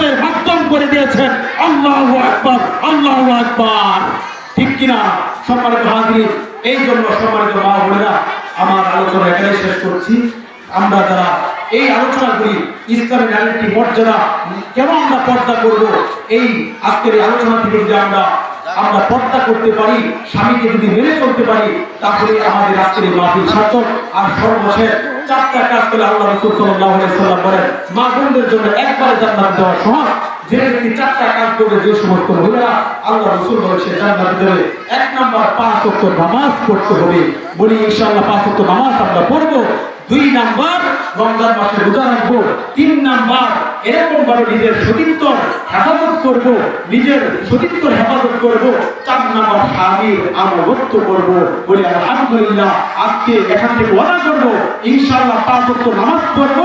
উম্মতের মাধ্যম করে দিয়েছেন। আল্লাহ আকবর আল্লাহ আকবর। ঠিক কিনা? সম্মানিত হাজির এই জন্য সম্মানিত মা বোনেরা, আমার আলোচনা এখানে শেষ করছি। আমরা যারা এই আলোচনাগুলি ইসলামের নারীটি মর্যাদা, কেন আমরা পর্দা করব? এই আজকের এই আলোচনা থেকে যদি আমরা আমরা পর্দা করতে পারি, স্বামীকে যদি মেনে চলতে পারি, তাহলে আমাদের আজকের এই মাহফিল সার্থক আর সর্বশেষ চারটা কাজ করে আল্লাহ রসুল সাল্লাল্লাহু আলাইহি সাল্লাম বলেন মা বোনদের জন্য একবারে জান্নাত দেওয়া সহজ। যে ব্যক্তি চারটা কাজ করবে, যে সমস্ত মহিলারা, আল্লাহ রসুল বলে সে জান্নাত দেবে এক নাম্বার পাঁচ ওয়াক্ত নামাজ পড়তে হবে। বলি, ইনশাআল্লাহ পাঁচ ওয়াক্ত নামাজ আমরা পড়ব। দুই নাম্বার, রমজান মাসে রোজা রাখব। তিন নাম্বার এরকম ভাবে নিজের সতীত্ব হেফাজত করব। নিজের সতীত্ব হেফাজত করব। চার নাম্বার, স্বামীর আনুগত্য করব। বলে, আলহামদুলিল্লাহ, আজকে এখান থেকে ওয়াদা করব। ইনশাআল্লাহ পাঁচ ওয়াক্ত নামাজ পড়ব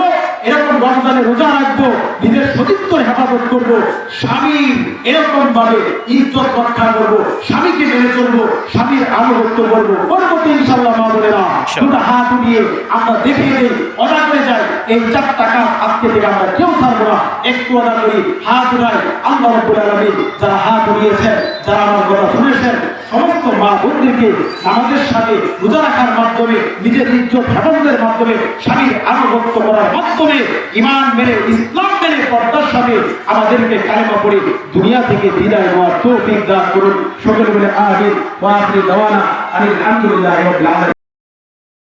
এরকম রমজানে রোজা রাখব নিজের সতীত্ব হেফাজত করব স্বামীর এরকম ভাবে ইজ্জত রক্ষা করব স্বামীকে মেনে চলবো স্বামীর আনুগত্য করব করব তো ইনশাল্লাহ মা বোনেরা। দুটা হাত উঠিয়ে আমরা দেখে দিই অর্ডার করে যাই এই চার টাকা আজকে থেকে আমরা কেউ ছাড়বো না। একটু অর্ডার করি হাত উঠাই আল্লাহ রব্বুল আলামিন যারা হাত উঠিয়েছেন যারা আমার কথা আমাদের সাথে রোজা রাখার মাধ্যমে, নিজের মাধ্যমে, স্বামীর আনুগত্য করার মাধ্যমে ইমান মেনে, ইসলাম মেনে পর্দার সাথে আমাদেরকে কালেমা পড়ে দুনিয়া থেকে বিদায় নেওয়ার করুন। সকলে বলে আমিন। ওয়া আখির দাওয়ানা আলহামদুলিল্লাহ